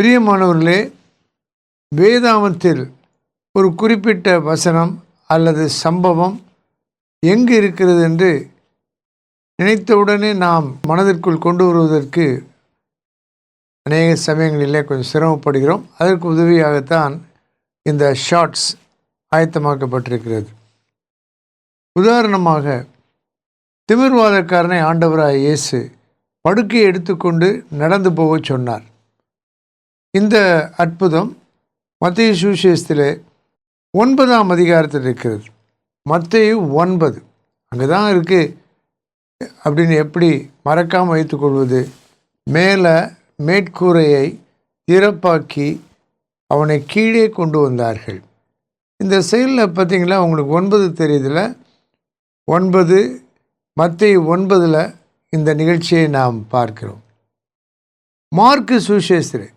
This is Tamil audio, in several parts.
பிரியமானவர்களே வேதாமத்தில் ஒரு குறிப்பிட்ட வசனம் அல்லது சம்பவம் எங்கு இருக்கிறது என்று நினைத்தவுடனே நாம் மனதிற்குள் கொண்டு வருவதற்கு அநேக சமயங்களிலே கொஞ்சம் சிரமப்படுகிறோம். அதற்கு உதவியாகத்தான் இந்த ஷார்ட்ஸ் ஆயத்தமாக்கப்பட்டிருக்கிறது. உதாரணமாக திமிர்வாதக்காரனை ஆண்டவராக இயேசு படுக்கையை எடுத்துக்கொண்டு நடந்து போகச் சொன்னார். இந்த அற்புதம் மத்திய சுவிசேஷத்திலே ஒன்பதாம் அதிகாரத்தில் இருக்கிறது. மத்திய ஒன்பது. அங்கே தான் இருக்குது அப்படின்னு எப்படி மறக்காமல் வைத்துக்கொள்வது மேலே மேற்கூரையை திறப்பாக்கி அவனை கீழே கொண்டு வந்தார்கள். இந்த செயலில் பார்த்தீங்களா? உங்களுக்கு ஒன்பது தெரியுதுல? ஒன்பது மத்திய ஒன்பதில் இந்த நிகழ்ச்சியை நாம் பார்க்கிறோம். மார்க்கு சுவிசேஷரே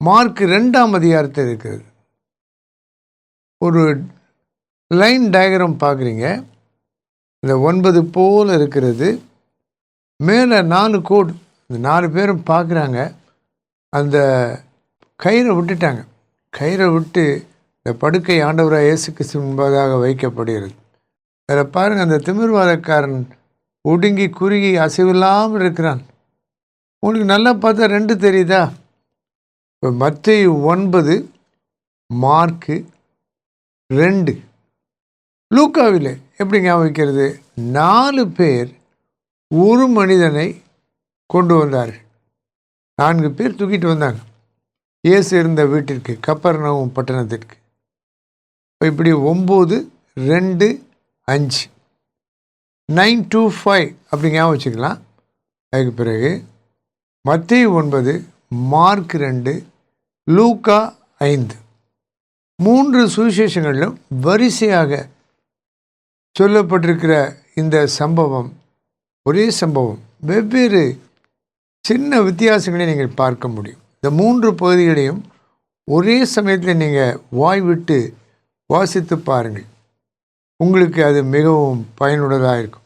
மார்க் ரெண்டாம் அதிகாரத்தில் இருக்கிறது ஒரு லைன் டயக்ராம் பார்க்குறீங்க இந்த ஒன்பது போல் இருக்கிறது. மேலே நாலு கோடு இந்த நாலு பேரும் பார்க்குறாங்க அந்த கயிறை விட்டுட்டாங்க. கயிறை விட்டு இந்த படுக்கை ஆண்டவராக இயேசு கிறிஸ்து முன்பதாக வைக்கப்படுகிறது. அதில் பாருங்கள் அந்த திமிர்வாதக்காரன் ஒடுங்கி குறுகி அசைவில்லாமல் இருக்கிறான். உங்களுக்கு நல்லா பார்த்தா ரெண்டு தெரியுதா? இப்போ மத்திய ஒன்பது மார்க்கு ரெண்டு. லூக்காவில் எப்படி ஞாபகம் வைக்கிறது நாலு பேர் ஒரு மனிதனை கொண்டு வந்தார்கள். நான்கு பேர் தூக்கிட்டு வந்தாங்க. இயேசு இருந்த வீட்டிற்கு கப்பர்ணவும் பட்டணத்திற்கு. இப்போ இப்படி ஒம்பது ரெண்டு அஞ்சு. நைன் டூ ஃபைவ் அப்படி ஞாபகம் வச்சுக்கலாம். அதுக்கு பிறகு மத்திய ஒன்பது மார்க் ரெண்டு லூக்கா ஐந்து. மூன்று சுவிசேஷங்களிலும் வரிசையாக சொல்லப்பட்டிருக்கிற இந்த சம்பவம் ஒரே சம்பவம். வெவ்வேறு சின்ன வித்தியாசங்களை நீங்கள் பார்க்க முடியும். இந்த மூன்று பகுதிகளையும் ஒரே சமயத்தில் நீங்கள் வாய் விட்டு வாசித்து பாருங்கள். உங்களுக்கு அது மிகவும் பயனுள்ளதாக இருக்கும்.